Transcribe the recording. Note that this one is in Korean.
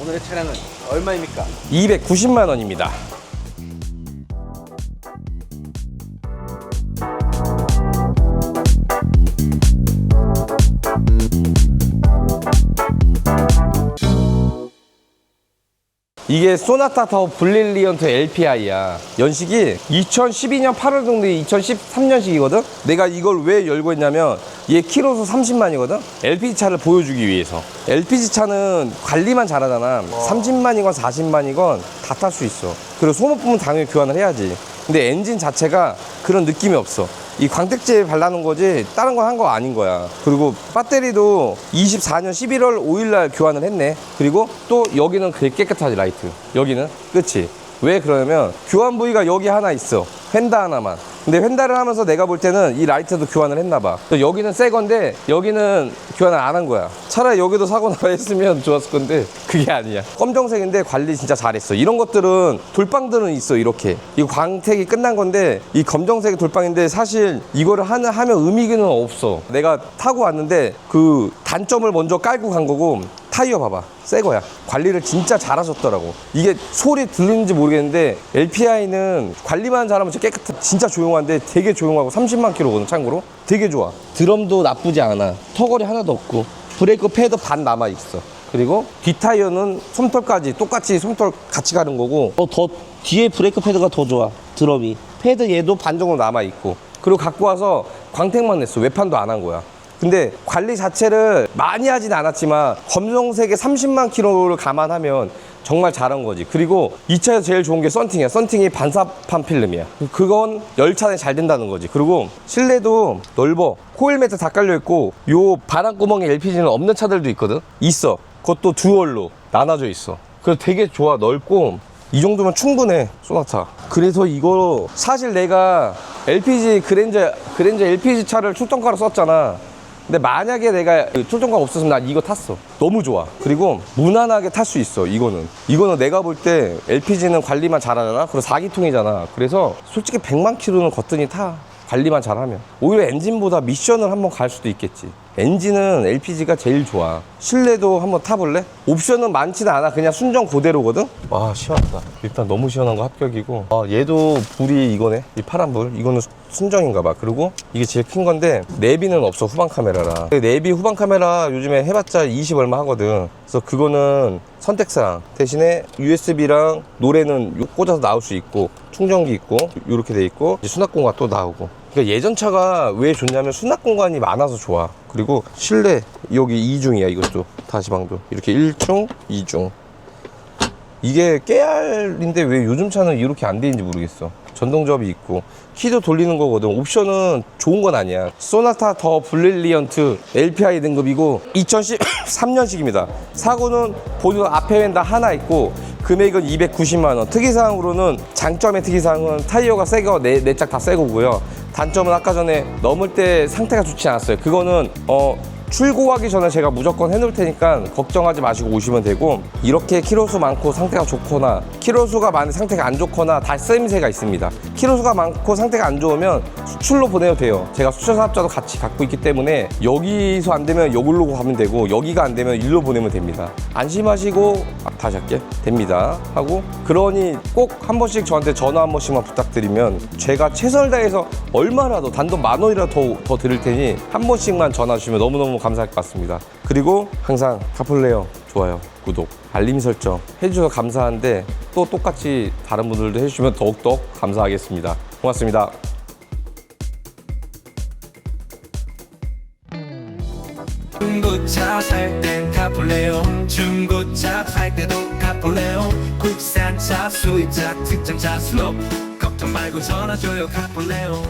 오늘의 차량은 얼마입니까? 290만 원입니다. 이게 소나타 더 블릴리언트 LPI야. 연식이 2012년 8월 정도 2013년식이거든? 내가 이걸 왜 열고 있냐면 얘 키로수 30만이거든? LPG 차를 보여주기 위해서. LPG 차는 관리만 잘하잖아. 30만이건 40만이건 다 탈 수 있어. 그리고 소모품은 당연히 교환을 해야지. 근데 엔진 자체가 그런 느낌이 없어. 이 광택제 발라놓은 거지 다른 건 한 거 아닌 거야. 그리고 배터리도 24년 11월 5일날 교환을 했네. 그리고 또 여기는 되게 깨끗하지 라이트. 여기는 끝이. 왜 그러냐면 교환 부위가 여기 하나 있어. 휀다 하나만. 근데 휀다를 하면서 내가 볼 때는 이 라이트도 교환을 했나 봐. 또 여기는 새 건데 여기는 교환을 안 한 거야. 차라리 여기도 사고 나서 했으면 좋았을 건데 그게 아니야. 검정색인데 관리 진짜 잘했어. 이런 것들은 돌빵들은 있어 이렇게. 이 광택이 끝난 건데 이 검정색의 돌빵인데 사실 이거를 하는 하면 의미는 없어. 내가 타고 왔는데 그 단점을 먼저 깔고 간 거고 타이어 봐봐. 새 거야. 관리를 진짜 잘하셨더라고. 이게 소리 들리는지 모르겠는데 LPI는 관리만 잘하면 깨끗해. 진짜 조용 한데 되게 조용하고 30만 킬로거든 참고로. 되게 좋아. 드럼도 나쁘지 않아. 턱걸이 하나도 없고 브레이크 패드 반 남아 있어. 그리고 뒷타이어는 솜털까지 똑같이 솜털 같이 가는 거고 어, 더 뒤에 브레이크 패드가 더 좋아. 드럼이. 패드 얘도 반 정도 남아 있고. 그리고 갖고 와서 광택만 냈어. 외판도 안 한 거야. 근데 관리 자체를 많이 하진 않았지만 검정색에 30만 킬로를 감안하면 정말 잘한 거지. 그리고 이 차에서 제일 좋은 게 썬팅이야. 썬팅이 반사판 필름이야. 그건 열차에 잘 된다는 거지. 그리고 실내도 넓어. 코일 매트 다 깔려 있고 요 바람 구멍에 LPG는 없는 차들도 있거든. 있어. 그것도 두얼로 나눠져 있어. 그래서 되게 좋아. 넓고 이 정도면 충분해 소나타 그래서 이거 사실 내가 LPG 그랜저 그랜저 LPG 차를 출동가로 썼잖아 근데 만약에 내가 그 출동가 없었으면 난 이거 탔어. 너무 좋아. 그리고 무난하게 탈 수 있어 이거는. 이거는 내가 볼 때 LPG는 관리만 잘하잖아? 그리고 4기통이잖아. 그래서 솔직히 100만 킬로는 거뜬히 타. 관리만 잘하면. 오히려 엔진보다 미션을 한번 갈 수도 있겠지 엔진은 LPG가 제일 좋아. 실내도 한번 타볼래? 옵션은 많지는 않아. 그냥 순정 그대로거든? 와 시원하다. 일단 너무 시원한 거 합격이고. 아 얘도 불이 이거네. 이 파란 불. 이거는 수- 순정인가 봐. 그리고 이게 제일 큰 건데 내비는 없어 후방 카메라라. 내비 후방 카메라 요즘에 해봤자 20 얼마 하거든. 그래서 그거는 선택사항. 대신에 USB랑 노래는 요- 꽂아서 나올 수 있고 충전기 있고 이렇게 돼 있고 이제 수납 공간 또 나오고 그러니까 예전 차가 왜 좋냐면 수납 공간이 많아서 좋아. 그리고 실내 여기 2중이야 이것도. 다시방도. 이렇게 1중 2중. 이게 깨알인데 왜 요즘 차는 이렇게 안 되는지 모르겠어. 전동접이 있고 키도 돌리는 거거든. 옵션은 좋은 건 아니야. 소나타 더 블릴리언트 LPI 등급이고 2013년식입니다. 사고는 보조 앞에 웬다 하나 있고 금액은 290만 원. 특이사항으로는 장점의 특이사항은 타이어가 새거 네, 네짝 다 새거고요. 단점은 아까 전에 넘을 때 상태가 좋지 않았어요. 그거는 어 출고하기 전에 제가 무조건 해놓을 테니까 걱정하지 마시고 오시면 되고 이렇게 키로수 많고 상태가 좋거나 키로수가 많은 상태가 안 좋거나 다 쓰임새가 있습니다. 키로수가 많고 상태가 안 좋으면 수출로 보내도 돼요. 제가 수출 사업자도 같이 갖고 있기 때문에 여기서 안 되면 여기로 가면 되고 여기가 안 되면 일로 보내면 됩니다. 안심하시고 아, 다시 할게 됩니다 하고 그러니 꼭 한 번씩 저한테 전화 한 번씩만 부탁드리면 제가 최선을 다해서 얼마라도 단돈 만 원이라도 더, 더 드릴 테니 한 번씩만 전화 주시면 너무너무 감사할 것 같습니다. 그리고 항상 카플레어 좋아요, 구독, 알림 설정 해주셔서 감사한데 또 똑같이 다른 분들도 해주시면 더욱더 감사하겠습니다. 고맙습니다. 중고차 살 땐 카폴레오 중고차 살 때도 카폴레오 국산차 수입차 특장차 수업 걱정 말고 전화 줘요. 카폴레오